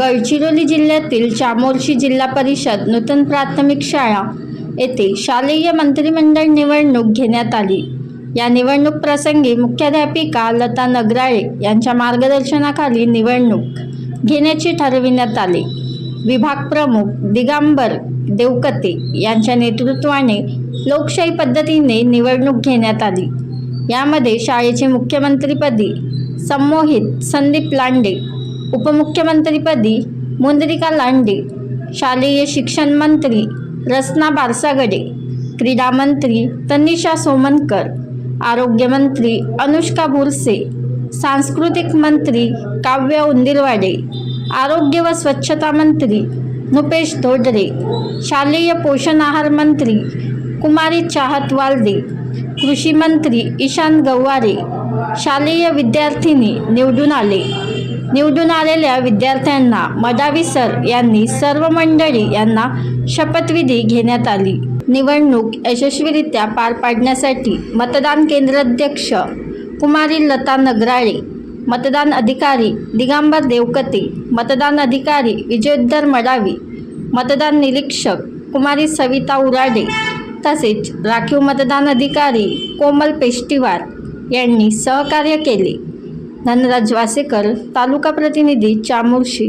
गडचिरोली जिल्ह्यातील चामोर्शी जिल्हा परिषद नूतन प्राथमिक शाळा येथे शालेय मंत्रिमंडळ निवडणूक घेण्यात आली. या निवडणूक प्रसंगी मुख्याध्यापिका लता नगराळे यांच्या मार्गदर्शनाखाली निवडणूक घेण्याचे ठरविण्यात आले. विभाग प्रमुख दिगांबर देवकते यांच्या नेतृत्वाने लोकशाही पद्धतीने निवडणूक घेण्यात आली. यामध्ये शाळेचे मुख्यमंत्रीपदी संमोहित संदीप लांडे उपमुख्यमंत्रीपदी मुंद्रिका लांडे शालेय शिक्षण मंत्री रसना बारसागडे क्रीडा मंत्री तनिषा सोमनकर आरोग्यमंत्री अनुष्का बुरसे सांस्कृतिक मंत्री काव्य उंदिरवाडे आरोग्य व स्वच्छता मंत्री नुपेश धोडरे शालेय पोषण आहार मंत्री कुमारी चाहत वालदे कृषी मंत्री ईशान गव्हारे शालेय विद्यार्थिनी निवडून आले. निवडून आलेल्या विद्यार्थ्यांना मडावी सर यांनी सर्व मंडळी यांना शपथविधी घेण्यात आली. निवडणूक यशस्वीरित्या पार पाडण्यासाठी मतदान केंद्राध्यक्ष कुमारी लता नगराळे मतदान अधिकारी दिगांबर देवकते मतदान अधिकारी विजयोद्धर मडावी मतदान निरीक्षक कुमारी सविता उराडे तसेच राखीव मतदान अधिकारी कोमल पेष्टीवार यांनी सहकार्य केले. धनराज वासेकर तालुका प्रतिनिधी चामोर्शी